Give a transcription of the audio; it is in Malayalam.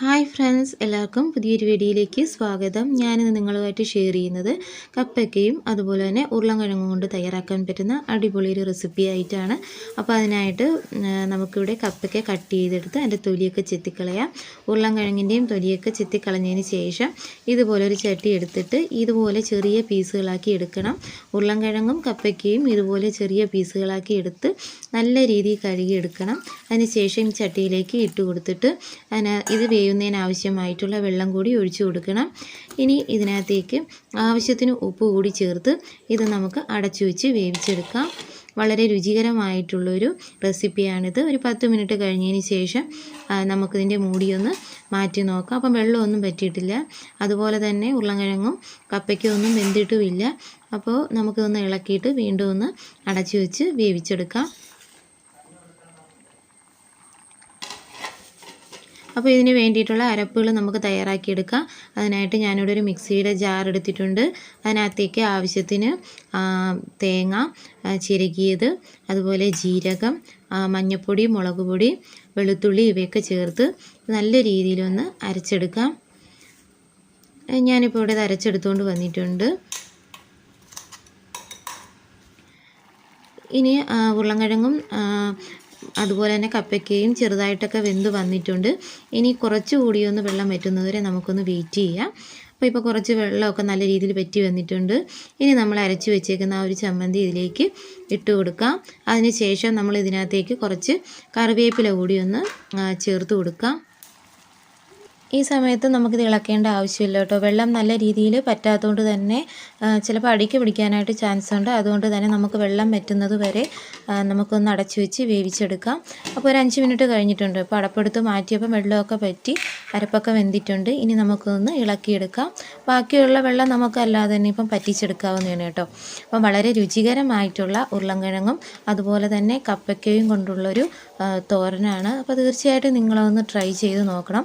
ഹായ് ഫ്രണ്ട്സ് എല്ലാവർക്കും പുതിയൊരു വീഡിയോയിലേക്ക് സ്വാഗതം. ഞാനിന്ന് നിങ്ങളുമായിട്ട് ഷെയർ ചെയ്യുന്നത് കപ്പയ്ക്കയും അതുപോലെ തന്നെ ഉരുളൻകിഴങ്ങും കൊണ്ട് തയ്യാറാക്കാൻ പറ്റുന്ന അടിപൊളി ഒരു റെസിപ്പി ആയിട്ടാണ്. അപ്പോൾ അതിനായിട്ട് നമുക്കിവിടെ കപ്പയ്ക്ക കട്ട് ചെയ്തെടുത്ത് അതിന്റെ തൊലിയൊക്കെ ചെത്തിക്കളയാം. ഉരുളൻകിഴങ്ങിന്റെയും തൊലിയൊക്കെ ചെത്തിക്കളഞ്ഞതിന് ശേഷം ഇതുപോലെ ഒരു ചട്ടി എടുത്തിട്ട് ഇതുപോലെ ചെറിയ പീസുകളാക്കി എടുക്കണം. ഉരുളൻകിഴങ്ങും കപ്പയ്ക്കയും ഇതുപോലെ ചെറിയ പീസുകളാക്കി എടുത്ത് നല്ല രീതിയിൽ കഴുകിയെടുക്കണം. അതിന് ശേഷം ചട്ടിയിലേക്ക് ഇട്ട് കൊടുത്തിട്ട് അതിന് ഇത് വേവുന്നതിന് ആവശ്യമായിട്ടുള്ള വെള്ളം കൂടി ഒഴിച്ചു കൊടുക്കണം. ഇനി ഇതിനകത്തേക്ക് ആവശ്യത്തിന് ഉപ്പ് കൂടി ചേർത്ത് ഇത് നമുക്ക് അടച്ചു വെച്ച് വേവിച്ചെടുക്കാം. വളരെ രുചികരമായിട്ടുള്ളൊരു റെസിപ്പിയാണിത്. ഒരു പത്ത് മിനിറ്റ് കഴിഞ്ഞതിന് ശേഷം നമുക്കിതിന്റെ മൂടിയൊന്ന് മാറ്റി നോക്കാം. അപ്പം വെള്ളമൊന്നും പറ്റിയിട്ടില്ല. അതുപോലെ തന്നെ ഉരുളങ്കിഴങ്ങും കപ്പയ്ക്കും ഒന്നും വെന്തിട്ടുമില്ല. അപ്പോൾ നമുക്കിതൊന്ന് ഇളക്കിയിട്ട് വീണ്ടും ഒന്ന് അടച്ചു വെച്ച് വേവിച്ചെടുക്കാം. അപ്പോൾ ഇതിന് വേണ്ടിയിട്ടുള്ള അരപ്പുകൾ നമുക്ക് തയ്യാറാക്കിയെടുക്കാം. അതിനായിട്ട് ഞാനിവിടെ ഒരു മിക്സിയുടെ ജാർ എടുത്തിട്ടുണ്ട്. അതിനകത്തേക്ക് ആവശ്യത്തിന് തേങ്ങ ചിരകിയത് അതുപോലെ ജീരകം മഞ്ഞൾപ്പൊടി മുളക് പൊടി വെളുത്തുള്ളി ഇവയൊക്കെ ചേർത്ത് നല്ല രീതിയിലൊന്ന് അരച്ചെടുക്കാം. ഞാനിപ്പോൾ ഇവിടെ ഇത് അരച്ചെടുത്തുകൊണ്ട് വന്നിട്ടുണ്ട്. ഇനി ഉരുളൻകിഴങ്ങും അതുപോലെ തന്നെ കപ്പയ്ക്കയും ചെറുതായിട്ടൊക്കെ വെന്ത് വന്നിട്ടുണ്ട്. ഇനി കുറച്ചുകൂടി ഒന്ന് വെള്ളം വറ്റുന്നതുവരെ നമുക്കൊന്ന് വെയിറ്റ് ചെയ്യാം. അപ്പോൾ ഇപ്പോൾ കുറച്ച് വെള്ളമൊക്കെ നല്ല രീതിയിൽ വറ്റി വന്നിട്ടുണ്ട്. ഇനി നമ്മൾ അരച്ച് വെച്ചേക്കുന്ന ആ ഒരു ചമ്മന്തി ഇതിലേക്ക് ഇട്ട് കൊടുക്കാം. അതിന് ശേഷം നമ്മൾ ഇതിനകത്തേക്ക് കുറച്ച് കറിവേപ്പില കൂടി ഒന്ന് ചേർത്ത് കൊടുക്കാം. ഈ സമയത്ത് നമുക്ക് ഇളക്കേണ്ട ആവശ്യമില്ല കേട്ടോ. വെള്ളം നല്ല രീതിയിൽ പറ്റാത്തതുകൊണ്ട് തന്നെ ചിലപ്പോൾ അടിക്ക് പിടിക്കാനായിട്ട് ചാൻസ് ഉണ്ട്. അതുകൊണ്ട് തന്നെ നമുക്ക് വെള്ളം വറ്റുന്നത് വരെ നമുക്കൊന്ന് അടച്ചു വെച്ച് വേവിച്ചെടുക്കാം. അപ്പോൾ ഒരു അഞ്ച് മിനിറ്റ് കഴിഞ്ഞിട്ടുണ്ട്. അപ്പോൾ അടപ്പെടുത്ത് മാറ്റിയപ്പോൾ വെള്ളമൊക്കെ പറ്റി അരപ്പൊക്കെ വെന്തിട്ടുണ്ട്. ഇനി നമുക്കൊന്ന് ഇളക്കിയെടുക്കാം. ബാക്കിയുള്ള വെള്ളം നമുക്ക് അല്ലാതെ തന്നെ ഇപ്പം പറ്റിച്ചെടുക്കാവുന്നതാണ് കേട്ടോ. അപ്പം വളരെ രുചികരമായിട്ടുള്ള ഉരുളൻകിഴങ്ങും അതുപോലെ തന്നെ കപ്പയ്ക്കയും കൊണ്ടുള്ളൊരു തോരനാണ്. അപ്പോൾ തീർച്ചയായിട്ടും നിങ്ങളൊന്ന് ട്രൈ ചെയ്ത് നോക്കണം.